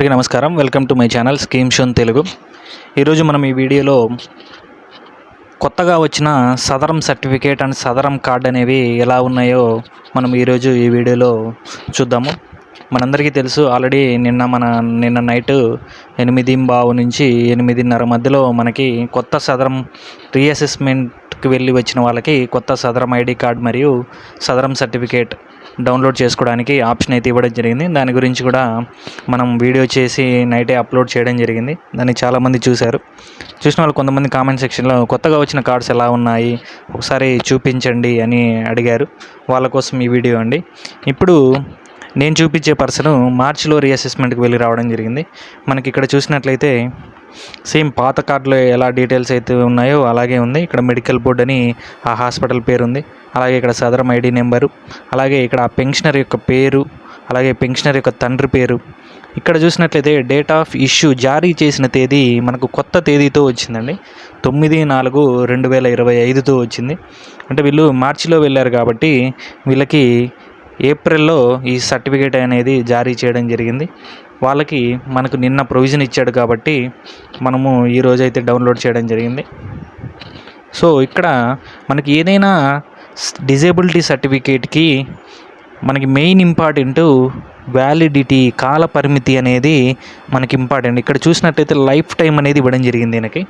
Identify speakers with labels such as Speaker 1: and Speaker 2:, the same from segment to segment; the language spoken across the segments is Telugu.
Speaker 1: అందరికీ నమస్కారం. Welcome to my channel scheme shown Telugu ఈరోజు మనం ఈ వీడియోలో కొత్తగా వచ్చిన Sadaram certificate and Sadaram card అనేవి ఎలా ఉన్నాయో మనం ఈరోజు ఈ వీడియోలో చూద్దాము. మనందరికీ తెలుసు ఆల్రెడీ నిన్న మన నిన్న నైట్ ఎనిమిది బావు నుంచి ఎనిమిదిన్నర మధ్యలో మనకి కొత్త సదరం రీఅసెస్మెంట్కి వెళ్ళి వచ్చిన వాళ్ళకి కొత్త సదరం ఐడి కార్డ్ మరియు సదరం సర్టిఫికేట్ డౌన్లోడ్ చేసుకోవడానికి ఆప్షన్ అయితే ఇవ్వడం జరిగింది. దాని గురించి కూడా మనం వీడియో చేసి నైటే అప్లోడ్ చేయడం జరిగింది. దాన్ని చాలామంది చూశారు. చూసిన వాళ్ళు కొంతమంది కామెంట్ సెక్షన్లో కొత్తగా వచ్చిన కార్డ్స్ ఎలా ఉన్నాయి? ఒకసారి చూపించండి అని అడిగారు. వాళ్ళ కోసం ఈ వీడియో అండి. ఇప్పుడు నేను చూపించే పర్సన్ మార్చిలో రీఅసెస్మెంట్కి వెళ్ళి రావడం జరిగింది. మనకి ఇక్కడ చూసినట్లయితే సేమ్ పాత కార్డులో ఎలా డీటెయిల్స్ అయితే ఉన్నాయో అలాగే ఉంది. ఇక్కడ మెడికల్ బోర్డ్ అని ఆ హాస్పిటల్ పేరు ఉంది అలాగే ఇక్కడ సదరం ఐడి నెంబరు అలాగే ఇక్కడ ఆ పెన్షనర్ యొక్క పేరు అలాగే పెన్షనర్ యొక్క తండ్రి పేరు. ఇక్కడ చూసినట్లయితే డేట్ ఆఫ్ ఇష్యూ జారీ చేసిన తేదీ మనకు కొత్త తేదీతో వచ్చిందండి. తొమ్మిది నాలుగు రెండు వేల ఇరవై ఐదుతో వచ్చింది. అంటే వీళ్ళు మార్చిలో వెళ్ళారు కాబట్టి వీళ్ళకి ఏప్రిల్లో ఈ సర్టిఫికేట్ అనేది జారీ చేయడం జరిగింది. వాళ్ళకి మనకు నిన్న ప్రొవిజన్ ఇచ్చాడు కాబట్టి మనము ఈ రోజైతే డౌన్లోడ్ చేయడం జరిగింది. సో ఇక్కడ మనకి ఏదైనా డిజేబిలిటీ సర్టిఫికేట్కి మనకి మెయిన్ ఇంపార్టెంట్ వ్యాలిడిటీ కాల పరిమితి అనేది మనకి ఇంపార్టెంట్. ఇక్కడ చూసినట్టయితే లైఫ్ టైం అనేది ఇవ్వడం జరిగింది దీనికి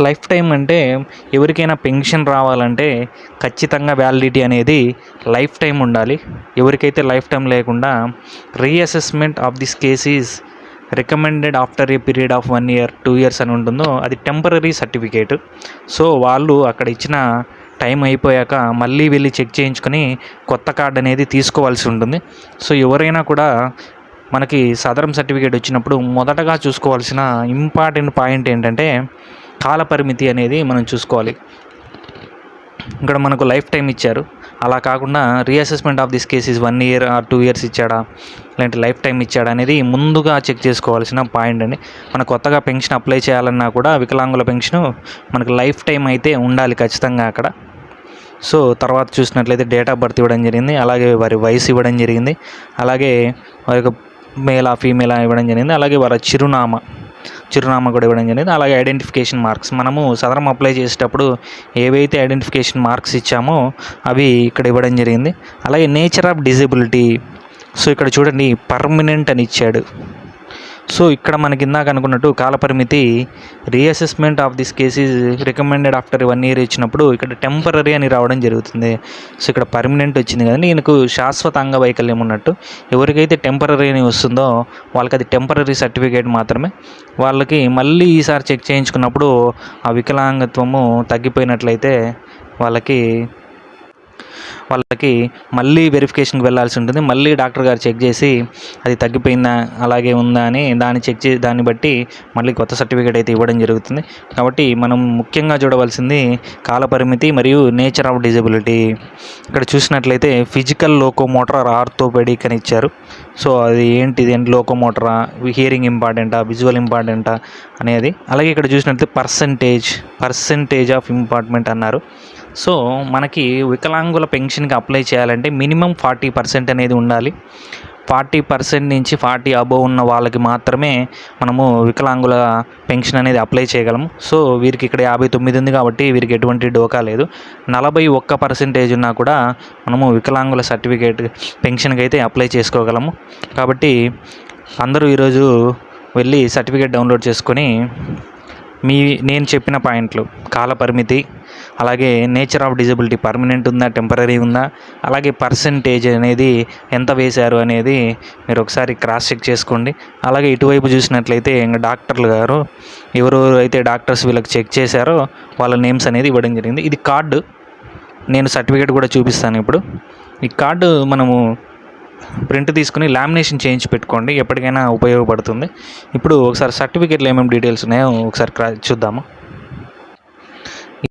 Speaker 1: లైఫ్ టైం అంటే ఎవరికైనా పెన్షన్ రావాలంటే ఖచ్చితంగా వ్యాలిడిటీ అనేది లైఫ్ టైం ఉండాలి. ఎవరికైతే లైఫ్ టైం లేకుండా reassessment of this cases recommended after a period of one year two years అని ఉంటుందో అది టెంపరీ సర్టిఫికేట్ సో వాళ్ళు అక్కడ ఇచ్చిన టైం అయిపోయాక మళ్ళీ వెళ్ళి చెక్ చేయించుకొని కొత్త కార్డు అనేది తీసుకోవాల్సి ఉంటుంది. సో ఎవరైనా కూడా మనకి సదరం సర్టిఫికేట్ వచ్చినప్పుడు మొదటగా చూసుకోవాల్సిన ఇంపార్టెంట్ పాయింట్ ఏంటంటే కాలపరిమితి అనేది మనం చూసుకోవాలి. ఇక్కడ మనకు లైఫ్ టైం ఇచ్చారు. అలా కాకుండా reassessment of this cases one year or two years ఇచ్చాడా? లేదంటే లైఫ్ టైం ఇచ్చాడా అనేది ముందుగా చెక్ చేసుకోవాల్సిన పాయింట్ అండి. మన కొత్తగా పెన్షన్ అప్లై చేయాలన్నా కూడా వికలాంగుల పెన్షన్ మనకు లైఫ్ టైం అయితే ఉండాలి ఖచ్చితంగా అక్కడ. సో తర్వాత చూసినట్లయితే డేట్ ఆఫ్ బర్త్ ఇవ్వడం జరిగింది. అలాగే వారి వయసు ఇవ్వడం జరిగింది. అలాగే వారి యొక్క మేలా ఫీమేలా ఇవ్వడం జరిగింది. అలాగే వారి చిరునామా. చిరునామా కూడా ఇవ్వడం జరిగింది. అలాగే ఐడెంటిఫికేషన్ మార్క్స్. మనము సదరం అప్లై చేసేటప్పుడు ఏవైతే ఐడెంటిఫికేషన్ మార్క్స్ ఇచ్చామో అవి ఇక్కడ ఇవ్వడం జరిగింది. అలాగే నేచర్ ఆఫ్ డిజబిలిటీ. సో ఇక్కడ చూడండి పర్మనెంట్ అని ఇచ్చాడు. సో ఇక్కడ మనకి ఇందాక అనుకున్నట్టు కాలపరిమితి reassessment of this cases recommended after one year ఇచ్చినప్పుడు ఇక్కడ టెంపరీ అని రావడం జరుగుతుంది. సో ఇక్కడ పర్మనెంట్ వచ్చింది కదండి ఈయనకు శాశ్వత అంగవైకల్యం ఉన్నట్టు ఎవరికైతే టెంపరీ అని వస్తుందో వాళ్ళకి అది టెంపరీ సర్టిఫికేట్ మాత్రమే. వాళ్ళకి మళ్ళీ ఈసారి చెక్ చేయించుకున్నప్పుడు ఆ వికలాంగత్వము తగ్గిపోయినట్లయితే వాళ్ళకి వాళ్ళకి మళ్ళీ వెరిఫికేషన్కి వెళ్ళాల్సి ఉంటుంది. మళ్ళీ డాక్టర్ గారు చెక్ చేసి అది తగ్గిపోయిందా అలాగే ఉందా అని దాన్ని చెక్ చేసి దాన్ని బట్టి మళ్ళీ కొత్త సర్టిఫికేట్ అయితే ఇవ్వడం జరుగుతుంది. కాబట్టి మనం ముఖ్యంగా చూడవలసింది కాలపరిమితి మరియు నేచర్ ఆఫ్ డిజబిలిటీ. ఇక్కడ చూసినట్లయితే ఫిజికల్ లోకోమోటర్ ఆర్థోపెడిక్ అని ఇచ్చారు. సో అది ఏంటిది? ఏంటి లోకోమోటరా? హియరింగ్ ఇంపార్టెంటా? విజువల్ ఇంపార్టెంటా? అనేది. అలాగే ఇక్కడ చూసినట్లయితే పర్సంటేజ్ పర్సంటేజ్ ఆఫ్ ఇంపార్ట్మెంట్ అన్నారు. సో మనకి వికలాంగుల పెన్షన్కి అప్లై చేయాలంటే మినిమం ఫార్టీ పర్సెంట్ అనేది ఉండాలి. ఫార్టీ పర్సెంట్ నుంచి ఫార్టీ అబోవ్ ఉన్న వాళ్ళకి మాత్రమే మనము వికలాంగుల పెన్షన్ అనేది అప్లై చేయగలము. సో వీరికి ఇక్కడ యాభై తొమ్మిది ఉంది కాబట్టి వీరికి ఎటువంటి డోకా లేదు. నలభై ఒక్క పర్సెంటేజ్ ఉన్నా కూడా మనము వికలాంగుల సర్టిఫికేట్ పెన్షన్కి అయితే అప్లై చేసుకోగలము. కాబట్టి అందరూ ఈరోజు వెళ్ళి సర్టిఫికేట్ డౌన్లోడ్ చేసుకొని మీ నేను చెప్పిన పాయింట్లు. కాలపరిమితి అలాగే నేచర్ ఆఫ్ డిజబిలిటీ పర్మనెంట్ ఉందా టెంపరీ ఉందా అలాగే పర్సంటేజ్ అనేది ఎంత వేశారు అనేది మీరు ఒకసారి క్రాస్ చెక్ చేసుకోండి. అలాగే ఇటువైపు చూసినట్లయితే ఇంకా డాక్టర్లు గారు ఎవరెవరు అయితే డాక్టర్స్ వీళ్ళకి చెక్ చేశారో వాళ్ళ నేమ్స్ అనేది ఇవ్వడం జరిగింది. ఇది కార్డు. నేను సర్టిఫికేట్ కూడా చూపిస్తాను ఇప్పుడు. ఈ కార్డు మనము ప్రింట్ తీసుకుని లామినేషన్ చేయించి పెట్టుకోండి. ఎప్పటికైనా ఉపయోగపడుతుంది. ఇప్పుడు ఒకసారి సర్టిఫికేట్లు ఏమేమి డీటెయిల్స్ ఉన్నాయో ఒకసారి క్రా చూద్దాము.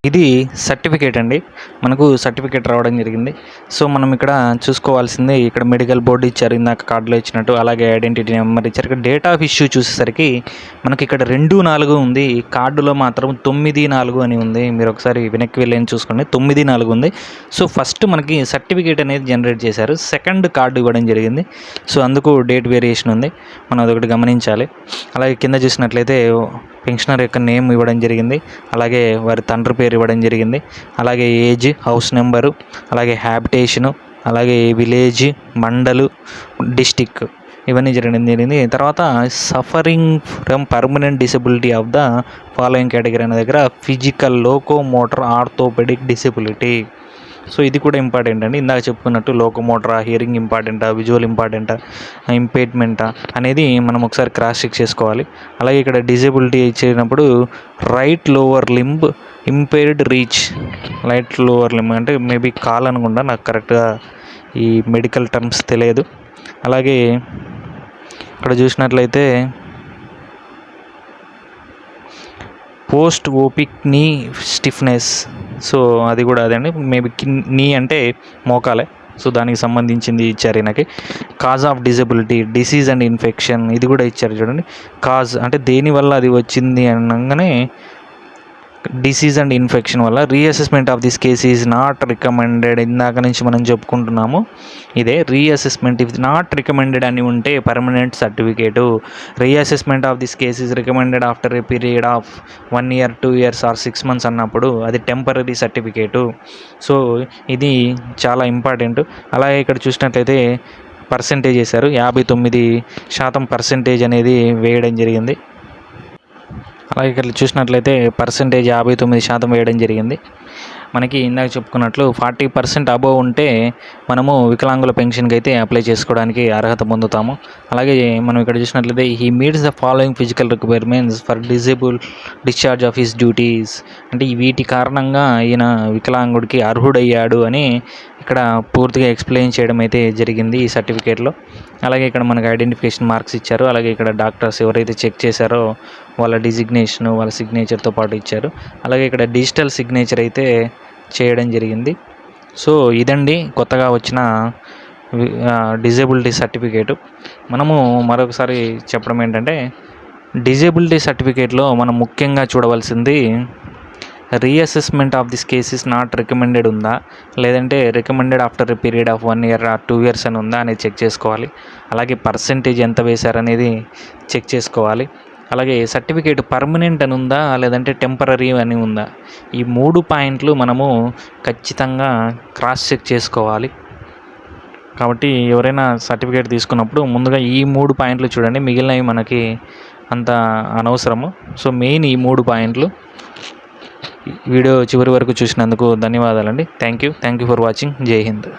Speaker 1: ఇది సర్టిఫికేట్ అండి. మనకు సర్టిఫికేట్ రావడం జరిగింది. సో మనం ఇక్కడ చూసుకోవాల్సింది ఇక్కడ మెడికల్ బోర్డు ఇచ్చారు. ఇందాక కార్డులో ఇచ్చినట్టు అలాగే ఐడెంటిటీ నెంబర్ ఇచ్చారు. ఇక్కడ డేట్ ఆఫ్ ఇష్యూ చూసేసరికి మనకి ఇక్కడ రెండు నాలుగు ఉంది. కార్డులో మాత్రం తొమ్మిది నాలుగు అని ఉంది. మీరు ఒకసారి వెనక్కి వెళ్ళి చూసుకోండి. తొమ్మిది నాలుగు ఉంది. సో ఫస్ట్ మనకి సర్టిఫికేట్ అనేది జనరేట్ చేశారు. సెకండ్ కార్డు ఇవ్వడం జరిగింది. సో అందుకు డేట్ వేరియేషన్ ఉంది. మనం అదొకటి గమనించాలి. అలాగే కింద చూసినట్లయితే పెన్షనర్ యొక్క నేమ్ ఇవ్వడం జరిగింది. అలాగే వారి తండ్రి పేరు ఇవ్వడం జరిగింది. అలాగే ఏజ్ హౌస్ నెంబరు అలాగే హ్యాబిటేషను అలాగే విలేజ్ మండలు డిస్టిక్ ఇవన్నీ జరగడం జరిగింది. తర్వాత suffering from permanent disability of the following category అనే దగ్గర physical locomotor orthopaedic disability. So ఇది కూడా ఇంపార్టెంట్ అండి. ఇందాక చెప్పుకున్నట్టు లోకోమోటరా హియరింగ్ ఇంపార్టెంటా విజువల్ ఇంపార్టెంటా ఇంపేట్మెంటా అనేది మనం ఒకసారి క్రాస్ చెక్ చేసుకోవాలి. అలాగే ఇక్కడ డిజేబిలిటీ ఇచ్చినప్పుడు right lower limb impaired reach right lower limb అంటే మేబీ కాల్ అనుకుంటా నాకు కరెక్ట్గా ఈ మెడికల్ టర్మ్స్ తెలియదు. అలాగే ఇక్కడ చూసినట్లయితే పోస్ట్ ఓపిక్ నీ స్టిఫ్నెస్. సో అది కూడా అదే అండి. మేబీ నీ అంటే మోకాలే. సో దానికి సంబంధించింది ఇచ్చారు ఈయనకి. Cause of disability disease and infection ఇది కూడా ఇచ్చారు చూడండి. కాజ్ అంటే దేనివల్ల అది వచ్చింది అనగానే డిసీజ్ అండ్ ఇన్ఫెక్షన్ వల్ల reassessment of this case is not recommended ఇందాక నుంచి మనం చెప్పుకుంటున్నాము ఇదే రీఅసెస్మెంట్ ఇఫ్ నాట్ రికమెండెడ్ అని ఉంటే permanent certificate reassessment of this case is recommended after a period of one year two years or six months అన్నప్పుడు అది టెంపరీ సర్టిఫికేటు సో ఇది చాలా ఇంపార్టెంట్ అలాగే ఇక్కడ చూసినట్లయితే పర్సంటేజ్ వేశారు. యాభై తొమ్మిది శాతం పర్సంటేజ్ అనేది వేయడం జరిగింది. అలాగే ఇక్కడ చూసినట్లయితే పర్సంటేజ్ యాభై తొమ్మిది శాతం వేయడం జరిగింది. మనకి ఇందాక చెప్పుకున్నట్లు ఫార్టీ పర్సెంట్ అబోవ్ ఉంటే మనము వికలాంగుల పెన్షన్కి అయితే అప్లై చేసుకోవడానికి అర్హత పొందుతాము. అలాగే మనం ఇక్కడ చూసినట్లయితే he meets the following physical requirements for disable discharge of his duties అంటే వీటి కారణంగా ఈయన వికలాంగుడికి అర్హుడయ్యాడు అని ఇక్కడ పూర్తిగా ఎక్స్ప్లెయిన్ చేయడం అయితే జరిగింది ఈ సర్టిఫికేట్లో. అలాగే ఇక్కడ మనకు ఐడెంటిఫికేషన్ మార్క్స్ ఇచ్చారు. అలాగే ఇక్కడ డాక్టర్స్ ఎవరైతే చెక్ చేశారో వాళ్ళ డిజిగ్నేషను వాళ్ళ సిగ్నేచర్తో పాటు ఇచ్చారు. అలాగే ఇక్కడ డిజిటల్ సిగ్నేచర్ అయితే చేయడం జరిగింది. సో ఇదండి కొత్తగా వచ్చిన డిజేబిలిటీ సర్టిఫికేటు. మనము మరొకసారి చెప్పడం ఏంటంటే డిజేబిలిటీ సర్టిఫికేట్లో మనం ముఖ్యంగా చూడవలసింది reassessment of this cases not recommended ఉందా? లేదంటే recommended after a period of one year or two years అని ఉందా అనేది చెక్ చేసుకోవాలి. అలాగే పర్సంటేజ్ ఎంత వేశారనేది చెక్ చేసుకోవాలి. అలాగే సర్టిఫికేట్ పర్మనెంట్ అని ఉందా? లేదంటే టెంపరీ అని ఉందా? ఈ మూడు పాయింట్లు మనము ఖచ్చితంగా క్రాస్ చెక్ చేసుకోవాలి. కాబట్టి ఎవరైనా సర్టిఫికేట్ తీసుకున్నప్పుడు ముందుగా ఈ మూడు పాయింట్లు చూడండి. మిగిలినవి మనకి అంత అనవసరము. సో మెయిన్ ఈ మూడు పాయింట్లు. వీడియో చివరి వరకు చూసినందుకు ధన్యవాదాలండి. Thank you thank you for watching Jai Hind